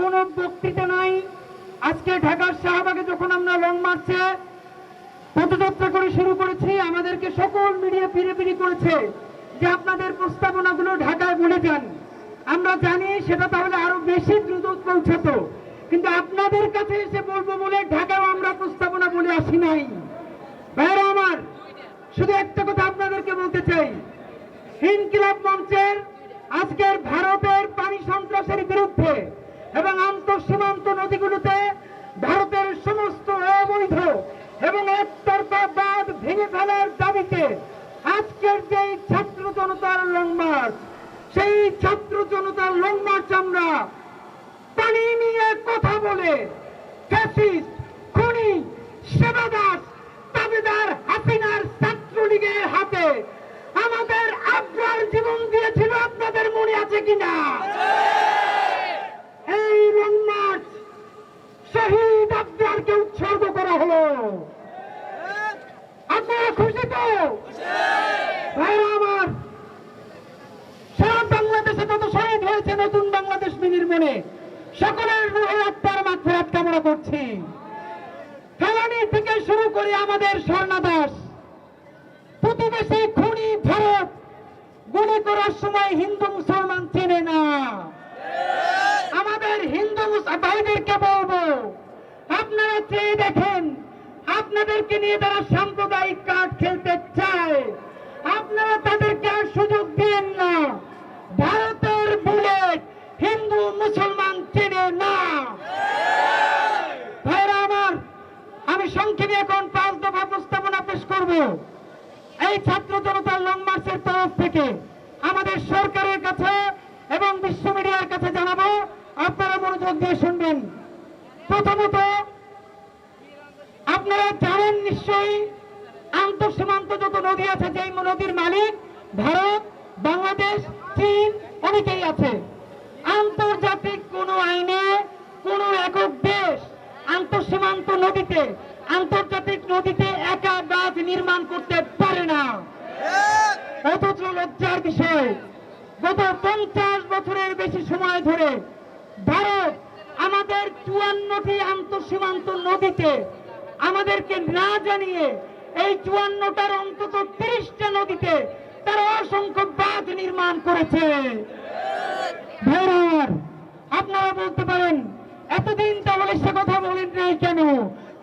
কোনো বক্তৃতা নাই। আজকে ঢাকার শাহবাগে যখন আমরা লং মার্চে পদযাত্রা করে শুরু করেছি, আমাদেরকে সকল মিডিয়া ফিরে ফিরে করেছে যে আপনাদের প্রস্তাবনাগুলো ঢাকায় বলে যান। আমরা জানি সেটা তাহলে আরও বেশি দ্রুত পৌঁছাতো। কিন্তু আপনাদের কাছে এসে বলব বলে ঢাকায় আমরা প্রস্তাবনা বলে আসি নাই। ভাইরা আমার, শুধু একটা কথা আপনাদেরকে বলতে চাই। ইনকিলাব মঞ্চের আজকের ভারতের পানি সন্ত্রাসের বিরুদ্ধে এবং আন্তঃসীমান্ত নদীগুলোতে ভারতের সমস্ত অবৈধ এবং একতরফা বাঁধ ভেঙে ফেলার দাবিতে আজকের যে ছাত্র জনতার লং মার্চ সেই ছাত্র জনতার লং মার্চ আমরা পানি নিয়ে কথা বলে ফ্যাসিস্ট খুনি, সেবাদাস দাবিদার হাসিনার ছাত্রলীগের হাতে আমাদের আব্রার জীবন দিয়েছিল, আপনাদের মনে আছে কিনা এই লং মার্চ শহীদ আব্রারকে উৎসর্গ করা হলো আপনারা খুশি তো ভাইরা আমার সারা বাংলাদেশে যত শহীদ হয়েছে নতুন বিনির্মাণে সকলের রুহে আত্মার মাত্রাত কামনা করছি। ফেলানি থেকে শুরু করে আমাদের স্বর্ণা দাস প্রতিবেশী খুনি ভারত, গুলি করার সময় হিন্দু মুসলমান চেনে না। আমাদের হিন্দু ভাইদেরকে বলব, আপনারা চেয়ে দেখেন, আপনাদেরকে নিয়ে তারা সাম্প্রদায়িক এই ছাত্র জনতার লং মার্চের তরফ থেকে আমাদের সরকারের কাছে এবং বিশ্ব মিডিয়ার কাছে জানাব, আপনারা মনোযোগ দিয়ে শুনবেন। প্রথমত, আপনারা জানেন নিশ্চয়ই, আন্তঃসীমান্ত যত নদী আছে, যেই নদীর মালিক ভারত, বাংলাদেশ, চীন, অনেকেই আছে। আন্তর্জাতিক কোন আইনে কোন একক দেশ আন্তঃসীমান্ত নদীতে, আন্তর্জাতিক নদীতে পঞ্চাশ বছরের বেশি সময় ধরে ভারত আমাদের চুয়ান্নটি আন্তঃসীমান্ত নদীতে আমাদেরকে না জানিয়ে এই চুয়ান্নটার অন্তত তিরিশটা নদীতে তারা অসংখ্য বাঁধ নির্মাণ করেছে। আপনারা বলতে পারেন, এতদিন তাহলে সে কথা বলেন নাই কেন?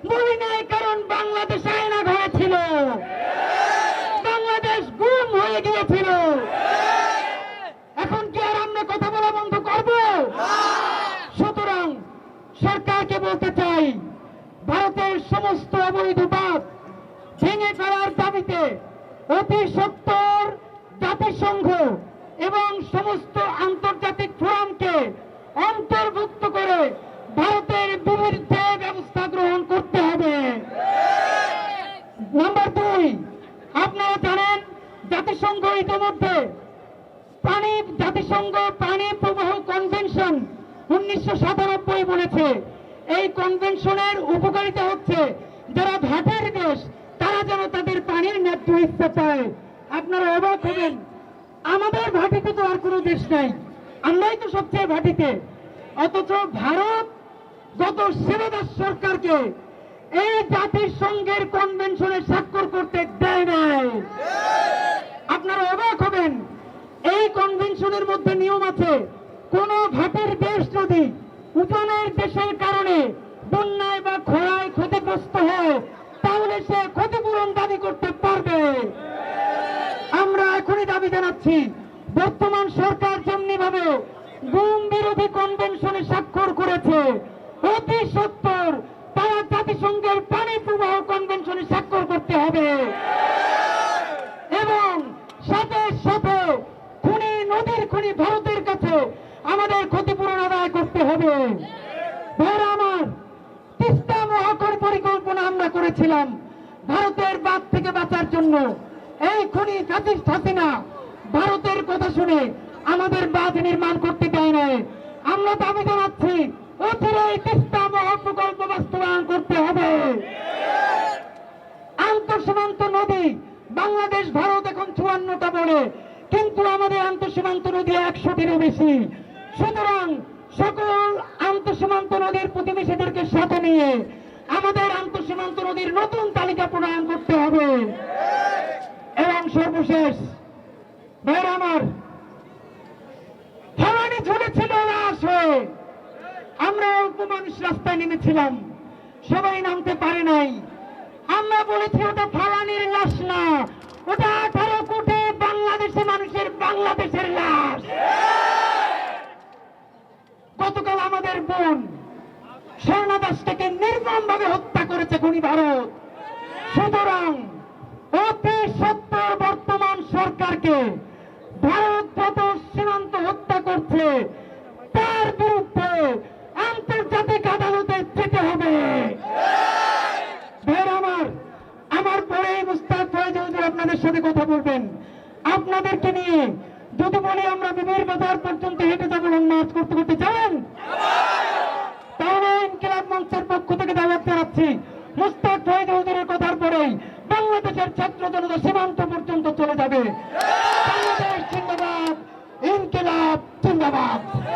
বলি নাই কারণ বাংলাদেশ আয়না ঘরে ছিল বাংলাদেশ গুম হয়ে গিয়েছিল এখন কি আর আমরা কথা বলা বন্ধ করব সুতরাং সরকারকে বলতে চাই ভারতের অবৈধ বাদ ভেঙে ফেলার দাবিতে অতি সত্তর জাতিসংঘ এবং সমস্ত আন্তর্জাতিক ফোরামকে অন্তর্ভুক্ত করে ভারতের বিরুদ্ধে ব্যবস্থা গ্রহণ করতে হবে। নাম্বার দুই, আপনারা জানেন জাতিসংঘ ইতিমধ্যে পানি জাতিসংঘ পানি প্রবাহ কনভেনশন উনিশশো সাতানব্বই বলেছে। এই কনভেনশনের উপকারিতা হচ্ছে যারা ভাটের দেশ তারা যেন তাদের পানির ন্যায্য ইচ্ছা পায়। আপনারা অবাক হবেন, আমাদের ভাটিতে তো আর কোনো দেশ নাই। আমরাই তো সবচেয়ে ভাটিতে। অথচ ভারত গত শিবদাস সরকারকে এই জাতিসংঘের কনভেনশনে স্বাক্ষর করতে দেয় নাই। আপনারা অবাক হবেন, এই কনভেনশনের মধ্যে নিয়ম আছে, কোন ভাটের দেশ যদি উপনের দেশের কারণে বন্যায় বা খরায় ক্ষতিগ্রস্ত হয় তাহলে সে ক্ষতিপূরণ দাবি করতে পারবে। আমরা এখনই দাবি জানাচ্ছি, বর্তমান সরকার যেমনি ভাবে গুম বিরোধী কনভেনশনে স্বাক্ষর করেছে, অতি সত্তর তারা জাতিসংঘের পানি প্রবাহ কনভেনশনে স্বাক্ষর করতে হবে। এবং সাথে সাথে খুনি নদীর খুনি ভারতের কাছে আমাদের ক্ষতিপূরণ আদায় করতে হবে। ভাইরা আমার পরিকল্পনা আমরা করেছিলাম ভারতের বাদ থেকে বাঁচার জন্য। এই খুনি ফাঁসিস্ট হাসিনা, ভারতের কথা শুনে আমাদের বাঁধ নির্মাণ করতে দেয় নাই। আমরা দাবি জানাচ্ছি অচিরেই তিস্তা মহাপ্রকল্প বাস্তবায়ন করতে হবে। আন্তঃসীমান্ত নদী বাংলাদেশ, ভারত এখন চুয়ান্নটা বলে, কিন্তু আমাদের আন্তঃসীমান্ত নদী বেশি। সুতরাং সকল আন্তঃ নদীর প্রতিবেশীদেরকে সাথে নিয়ে আমাদের আন্তঃসীমান্ত নদীর নতুন তালিকা প্রণয়ন করতে হবে। এবং সর্বশেষ, ভাইরা আমার, ফলানি ঝুলেছিল লাশ আমরা অল্প মানুষ রাস্তায় নেমেছিলাম, সবাই নামতে পারে নাই। আমরা বলেছি, ওটা ফালানির লাশ না, ওটা আঠারো কোটি বাংলাদেশি মানুষের বাংলাদেশের লাশ। গতকাল আমাদের বোন স্বর্ণা নির্মম ভাবে হত্যা করেছে খুনি ভারত। সুতরাং অতি সত্তর বর্তমান সরকারকে ভারত যত সীমান্ত হত্যা করছে, তার বিরুদ্ধে আন্তর্জাতিক আদালতে যেতে হবে। ভাইয়ের আমার আমার পরে মুস্তাক ফয়েজ হুজুর আপনাদের সাথে কথা বলবেন। আপনাদেরকে নিয়ে যদি বলি আমরা বিবির বাজার পর্যন্ত হেঁটে যাব মার্চ করতে করতে যাবেন? ইনকিলাব মঞ্চের পক্ষ থেকে দাওয়াত জানাচ্ছি।